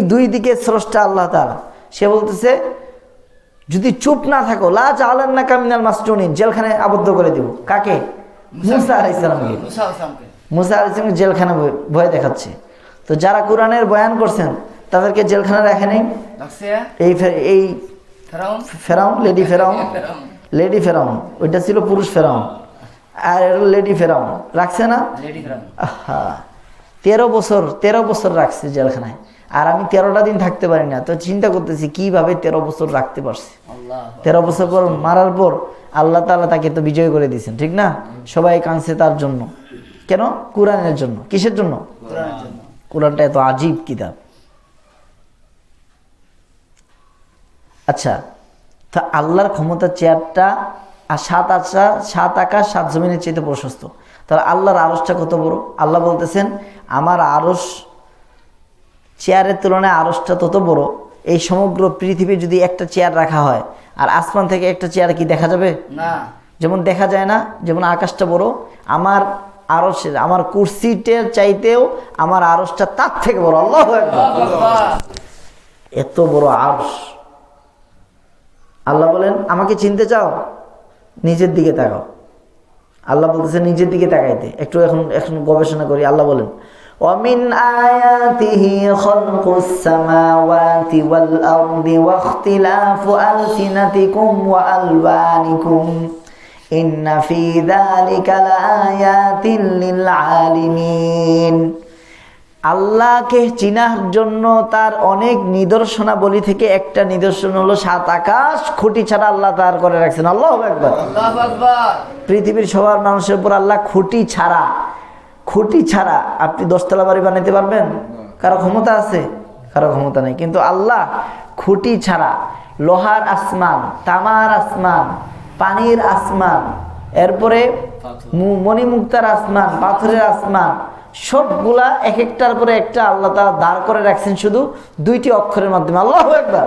দুই দিকে স্রষ্টা আল্লাহ তাআলা। সে বলতেছে যদি চুপ না থাকো লাজ চালান না কামিনাল মাস্টুনিন জেলখানে আবদ্ধ করে দিব। কাকে? মুসা। আলাইসালামকে মুসা আসলামকে মুসা আলাইসালামকে জেলখানা ভয়- দেখাচ্ছে। তো যারা কোরআনের বয়ান করছেন তাদেরকে জেলখানা রাখে নেই? এই এই ফেরাউন? ফেরাউন? লেডি ফেরাউন? লেডি ফেরাউন। ওইটা ছিল পুরুষ ফেরাউন। আর লেডি ফেরাউন। রাখছে না? লেডি ফেরাউন। আহা। তেরো বছর তেরো বছর রাখছে জেলখানায়। আর আমি তেরোটা দিন থাকতে পারি না। তো চিন্তা করতেছি কীভাবে তেরো বছর রাখতে পারছি? তেরো বছর পর মারার পর আল্লাহ তালা তাকে তো বিজয় করে দিয়েছেন ঠিক না? সবাই কাঁদছে তার জন্য। কেন? কোরআনের জন্য। কিসের জন্য? কোরআনটা এত আজীব কিতাব। আচ্ছা তা আল্লাহর ক্ষমতার চেয়ারটা আর সাত আশা সাত আকাশ সাত জমিনের চেয়ে প্রশস্ত। তাহলে আল্লাহর আড়সটা কত বড়? আল্লাহ বলতেছেন আমার আড়স চেয়ারের তুলনায় আড়সটা তত বড়। এই সমগ্র পৃথিবী যদি একটা চেয়ার রাখা হয় আর আসমান থেকে একটা চেয়ার কি দেখা যাবে? না। যেমন দেখা যায় না যেমন আকাশটা বড় আমার আরসের আমার কুর্সিটের চাইতেও আমার আরসটা তার থেকে বড়। আল্লাহ আল্লাহ এত বড় আরস আল্লাহ বলেন আমাকে চিনতে চাও? নিজের দিকে তাকাও। আল্লাহ বলতেছে নিজের দিকে তাকাইতে। একটু এখন এখন গবেষণা করি। আল্লাহ বলেন ومن آياته خلق السماوات والأرض واختلاف ألسنتكم وألوانكم إن في ذلك لآيات للعالمين আল্লাহকে চিনার জন্য তার অনেক নিদর্শনাবলী থেকে একটা নিদর্শন হলো সাত আকাশ খুঁটি ছাড়া আল্লাহ তার করে রাখছেন আল্লাহ একবার আল্লাহু আকবার পৃথিবীর সবার মানুষের উপর আল্লাহ খুঁটি ছাড়া খুঁটি ছাড়া আপনি দশতলা বাড়ি বানাইতে পারবেন? কারও ক্ষমতা আছে? কারও ক্ষমতা নেই। কিন্তু আল্লাহ খুঁটি ছাড়া লোহার আসমান তামার আসমান পানির আসমান এরপরে মণিমুক্তার আসমান পাথরের আসমান সবগুলা এক একটার পরে একটা আল্লাহ তারা দাঁড় করে রাখছেন শুধু দুইটি অক্ষরের মাধ্যমে। আল্লাহ একবার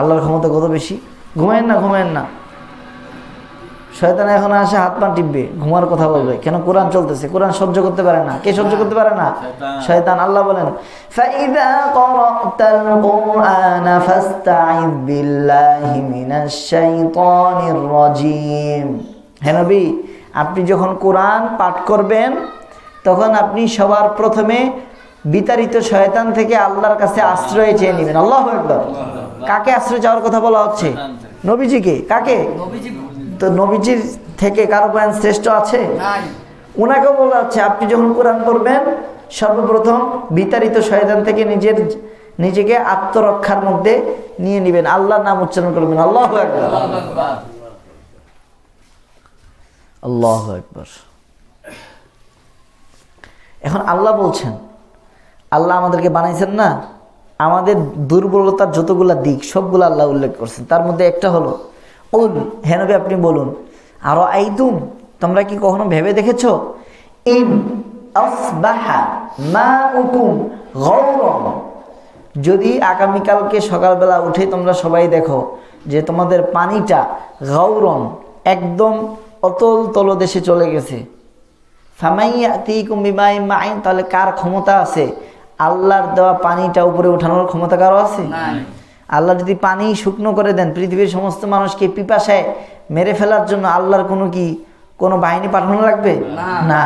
আল্লাহর ক্ষমতা কত বেশি? ঘুমায়েন না ঘুমায়েন না। শয়তান এখন আসে হাত পা টিপবে ঘুমার কথা বলবে কেন কোরআন চলতেছে কোরআন সহ্য করতে পারে না কে সহ্য করতে পারে না শয়তান আল্লাহ বলেন فَإِذَا قَرَأْتَ الْقُرْآنَ فَاسْتَعِذْ بِاللَّهِ مِنَ الشَّيْطَانِ الرَّجِيمِ হে নবী আপনি যখন কোরআন পাঠ করবেন তখন আপনি সবার প্রথমে বিতাড়িত শয়তান থেকে আল্লাহর কাছে আশ্রয় চেয়ে নেবেন আল্লাহ একবার কাকে আশ্রয় চাওয়ার কথা বলা হচ্ছে নবীজিকে কাকে নবীজি তো নবীজির থেকে কারও বয়ান শ্রেষ্ঠ আছে? নাই। ওনাকেও বলা হচ্ছে আপনি যখন কোরআন পড়বেন সর্বপ্রথম বিতাড়িত শয়তান থেকে নিজের নিজেকে আত্মরক্ষার মধ্যে নিয়ে নেবেন। আল্লাহর নাম উচ্চারণ করবেন। আল্লাহ একবার আল্লাহ একবার এখন আল্লাহ বলছেন আল্লাহ আমাদেরকে বানাইছেন না? আমাদের দুর্বলতার যতগুলা দিক সবগুলো আল্লাহ উল্লেখ করছেন। তার মধ্যে একটা হলো উল হেনবে আপনি বলুন। আরও আইতুম তোমরা কি কখনো ভেবে দেখেছ? ইন আসবাহা মা উকুম গৌরম যদি আগামীকালকে সকালবেলা উঠে তোমরা সবাই দেখো যে তোমাদের পানিটা গৌরম একদম অতল তলদেশে চলে গেছে। তাহলে কার ক্ষমতা আছে? আল্লাহর দেওয়া পানিটা উপরে উঠানোর ক্ষমতা কারও আছে? আল্লাহ যদি পানি শুকনো করে দেন পৃথিবীর সমস্ত মানুষকে পিপাসায় মেরে ফেলার জন্য আল্লাহর কোনো কি কোনো বাহিনী পাঠানো লাগবে? না।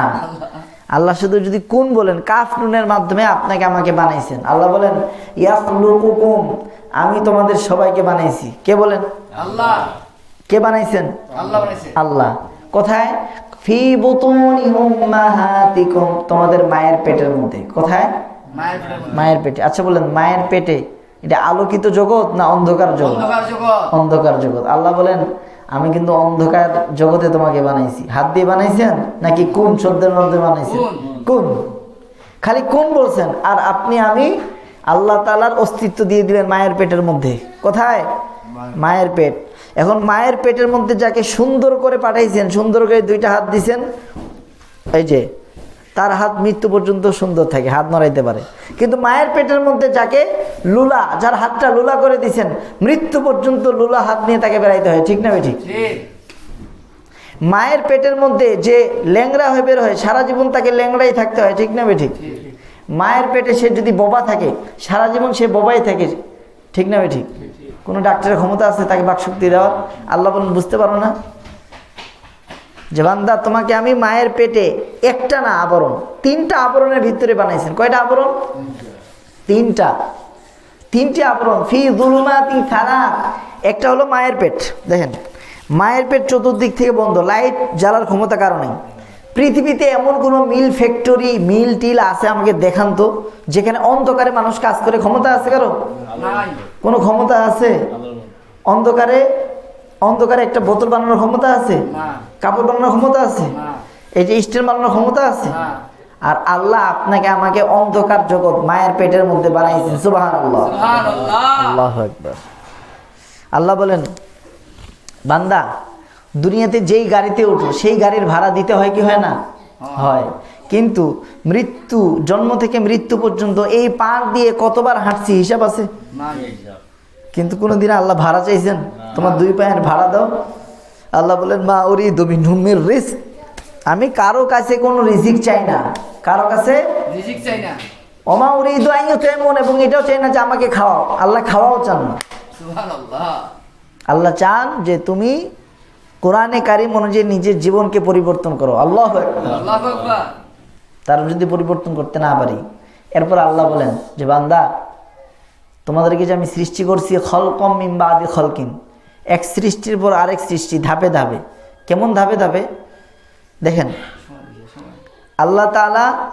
আল্লাহ শুধু যদি কোন বলেন কাফ নুনের মাধ্যমে আপনাকে আমাকে বানাইছেন। আল্লাহ বলেন ইয়াখলুকুকুম আমি তোমাদের সবাইকে বানাইছি। কে বলেন? আল্লাহ। কে বানাইছেন? আল্লাহ কোথায়? ফি বুতুনি উম্মাহাতিকুম তোমাদের মায়ের পেটের মধ্যে। কোথায়? মায়ের পেটে। আচ্ছা বলেন মায়ের পেটে এটা আলোকিত জগৎ না অন্ধকার জগৎ? অন্ধকার জগৎ। আল্লাহ বলেন আমি কিন্তু অন্ধকার জগতে তোমাকে বানাইছি। হাত দিয়ে বানাইছেন নাকি কোন শব্দের মধ্যে বানাইছেন? কোন? কোন? খালি কোন বলছেন? আর আপনি আমি আল্লাহ তালার অস্তিত্ব দিয়ে দিলেন মায়ের পেটের মধ্যে। কোথায়? মায়ের পেট। এখন মায়ের পেটের মধ্যে যাকে সুন্দর করে পাঠাইছেন সুন্দর করে দুইটা হাত দিছেন এই যে তার হাত মৃত্যু পর্যন্ত সুন্দর থাকে হাত নড়াইতে পারে। কিন্তু মায়ের পেটের মধ্যে যাকে লুলা যার হাতটা লুলা করে দিছেন মৃত্যু পর্যন্ত লুলা হাত নিয়ে তাকে বেড়াইতে হয় ঠিক না ঠিক? মায়ের পেটের মধ্যে যে ল্যাংড়া হয়ে বের হয় সারা জীবন তাকে ল্যাংড়াই থাকতে হয় ঠিক না ঠিক? ঠিক মায়ের পেটে সে যদি বোবা থাকে সারা জীবন সে বোবাই থাকে ঠিক না ঠিক। কোনো ডাক্তারের ক্ষমতা আছে তাকে বাকশক্তি দেওয়ার? আল্লাহ বলেন বুঝতে পারো না? যে বান্দা তোমাকে আমি মায়ের পেটে একটা না আবরণ তিনটা আবরণের ভিতরে বানাইছেন। কয়টা আবরণ? তিনটা। তিনটি আবরণ ফি দুলুমাতি থানা একটা হলো মায়ের পেট দেখেন। মায়ের পেট চতুর্দিক থেকে বন্ধ লাইট জ্বালার ক্ষমতা কারণে পৃথিবীতে এমন কোনো মিল ফ্যাক্টরি মিল টিল আছে আমাকে দেখান তো যেখানে অন্ধকারে মানুষ কাজ করে ক্ষমতা আছে কারও? কোনো ক্ষমতা আছে? অন্ধকারে অন্ধকারে একটা বোতল বানানোর ক্ষমতা আছে? না। কাপড় বানানোর ক্ষমতা আছে? এই যে স্টিল বানানোর ক্ষমতা আছে? আর আল্লাহ আপনাকে আমাকে অন্ধকার জগৎ মায়ের পেটের মধ্যে বানাইছেন সুবাহ আল্লাহ আল্লাহ একবার আল্লাহ বলেন বান্দা দুনিয়াতে যেই গাড়িতে ওঠো সেই গাড়ির ভাড়া দিতে হয় কি হয় না? হয়। কিন্তু মৃত্যু জন্ম থেকে মৃত্যু পর্যন্ত এই পার দিয়ে কতবার হাঁটছি হিসাব আছে? কিন্তু কোনোদিন আল্লাহ ভাড়া চাইছেন? তোমার দুই পায়ের ভাড়া দাও। আল্লাহ বলেন মা ওরি দবি নুমের রিস্ক আমি কারও কাছে কোনো রিজিক চাই না। কারও কাছে? রিজিক চাই না। অমা উরি দোয়াইও তেমন এবং এটাও চাই না যে আমাকে খাওয়াও। আল্লাহ খাওয়াও চান না। আল্লাহ চান যে তুমি কোরআনে কারিম অনুযায়ী নিজের জীবনকে পরিবর্তন করো। আল্লাহ তার যদি পরিবর্তন করতে না পারি এরপর আল্লাহ বলেন যে বান্দা তোমাদেরকে যে আমি সৃষ্টি করছি খলকম মিম্বা আদি খলকিন। এক সৃষ্টির পর আরেক সৃষ্টি ধাপে ধাপে। কেমন ধাপে ধাপে? দেখেন। আল্লাহ তাআলা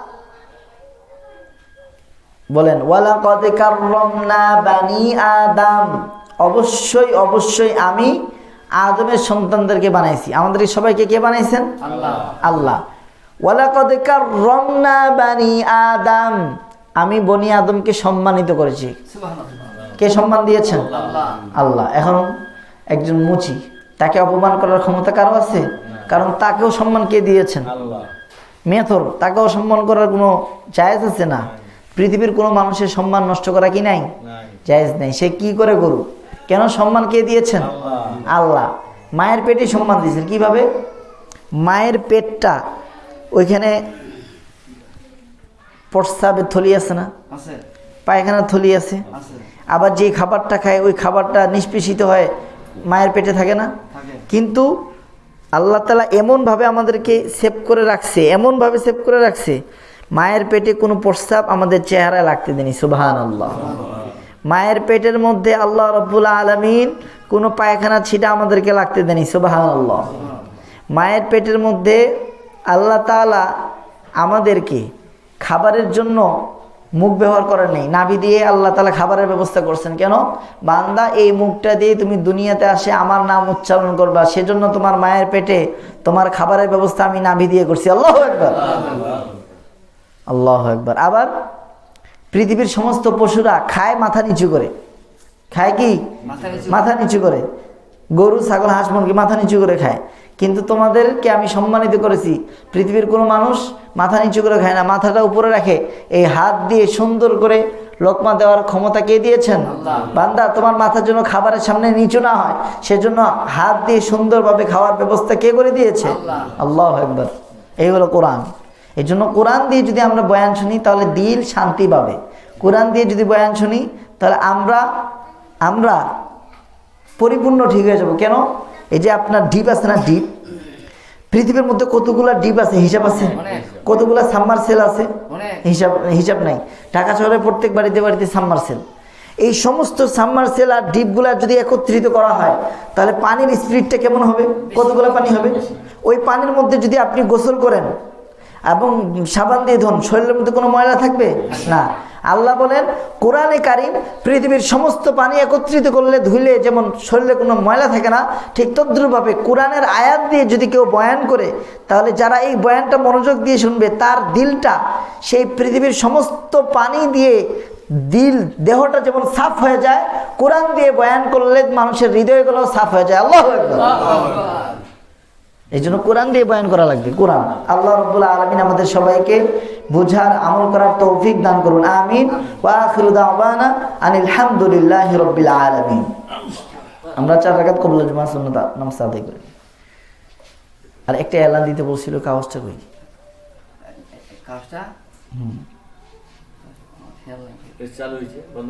বলেন ওয়ালা কদ কাররামনা বানি আদম। অবশ্যই অবশ্যই আমি আদমের সন্তানদেরকে বানাইছি। আমাদের সবাইকে কে বানাইছেন? আল্লাহ। আল্লাহ। ওয়ালাকদ কাররামনা বানি আদম। আমি বনি আদমকে সম্মানিত করেছি। কে সম্মান দিয়েছেন? আল্লাহ। এখন একজন মুচি তাকে অপমান করার ক্ষমতা কারও আছে? কারণ তাকেও সম্মান কে দিয়েছেন? মেথর তাকেও সম্মান করার কোনো জায়েজ আছে না? পৃথিবীর কোনো মানুষের সম্মান নষ্ট করা কি নাই? জায়েজ নেই। সে কি করে করুক? কেন সম্মান কে দিয়েছেন? আল্লাহ। মায়ের পেটে সম্মান দিয়েছেন কীভাবে? মায়ের পেটটা ওইখানে প্রস্রাবের থলি আছে না? পায়খানার থলি আছে। আছে। আবার যে খাবারটা খায় ওই খাবারটা নিষ্পেষিত হয় মায়ের পেটে থাকে না। কিন্তু আল্লাহ তালা এমনভাবে আমাদেরকে সেভ করে রাখছে এমনভাবে সেভ করে রাখছে মায়ের পেটে কোনো প্রস্তাব আমাদের চেহারায় লাগতে দেনি সুবাহান আল্লাহ মায়ের পেটের মধ্যে আল্লাহ রব্বুল আলমিন কোনো পায়খানা ছিটা আমাদেরকে লাগতে দেনি সুবাহান আল্লাহ মায়ের পেটের মধ্যে আল্লাহ তাআলা আমাদেরকে খাবারের জন্য মুখ ব্যবহার করার নেই। নাভি দিয়ে আল্লাহ তালা খাবারের ব্যবস্থা করছেন। কেন? বান্দা এই মুখটা দিয়ে তুমি দুনিয়াতে আসে আমার নাম উচ্চারণ করবা সেজন্য তোমার মায়ের পেটে তোমার খাবারের ব্যবস্থা আমি নাভি দিয়ে করছি। আল্লাহ একবার আল্লাহ একবার আবার পৃথিবীর সমস্ত পশুরা খায় মাথা নিচু করে। খায় কি? মাথা নিচু মাথা নিচু করে। গরু ছাগল হাঁস মুরগি মাথা নিচু করে খায়। কিন্তু তোমাদেরকে আমি সম্মানিত করেছি পৃথিবীর কোনো মানুষ মাথা নিচু করে খায় না মাথাটা উপরে রাখে। এই হাত দিয়ে সুন্দর করে লোকমা দেওয়ার ক্ষমতা কে দিয়েছেন? বান্দা তোমার মাথার জন্য খাবারের সামনে নিচু না হয় সেজন্য হাত দিয়ে সুন্দরভাবে খাওয়ার ব্যবস্থা কে করে দিয়েছে? আল্লাহ। একবার এই হলো কোরআন। এই জন্য কোরআন দিয়ে যদি আমরা বয়ান শুনি তাহলে দিল শান্তি পাবে। কোরআন দিয়ে যদি বয়ান শুনি তাহলে আমরা আমরা পরিপূর্ণ ঠিক হয়ে যাব। কেন? এই যে আপনার ডিপ আছে না ডিপ পৃথিবীর মধ্যে কতগুলা ডিপ আছে? হিসাব আছে? কতগুলো সাম্মার সেল আছে হিসাব হিসাব নাই। ঢাকা শহরে প্রত্যেক বাড়িতে বাড়িতে সাম্মার সেল এই সমস্ত সাম্মার সেল আর ডিপগুলা যদি একত্রিত করা হয় তাহলে পানির স্পিডটা কেমন হবে? কতগুলো পানি হবে? ওই পানির মধ্যে যদি আপনি গোসল করেন এবং সাবান দিয়ে ধন, শরীরের মধ্যে কোনো ময়লা থাকবে? না। আল্লাহ বলেন, কোরআনে কারিম পৃথিবীর সমস্ত পানি একত্রিত করলে ধুইলে যেমন শরীরে কোনো ময়লা থাকে না, ঠিক তদ্রুপভাবে কোরআনের আয়াত দিয়ে যদি কেউ বয়ান করে, তাহলে যারা এই বয়ানটা মনোযোগ দিয়ে শুনবে, তার দিলটা, সেই পৃথিবীর সমস্ত পানি দিয়ে দিল, দেহটা যেমন সাফ হয়ে যায়, কোরআন দিয়ে বয়ান করলে মানুষের হৃদয়গুলো সাফ হয়ে যায়। আল্লাহ এই জন্য কোরআন দিয়ে বয়ান করা লাগবে। কোরআন। আল্লাহ রব্বুল্লাহ আলমিন আমাদের সবাইকে বুঝার আমল করার তৌফিক দান করুন। আমিন। ওয়া আখিরু দাওয়ানা আনিল হামদুলিল্লাহি রাব্বিল আলামিন। আমরা চার রাকাত কবুল জুমা সুন্নাত নামাজ আদায় করি। আর একটা এলান দিতে বলছিল কাগজটা কই? খেয়াল নাই চালু হয়েছে বন্ধ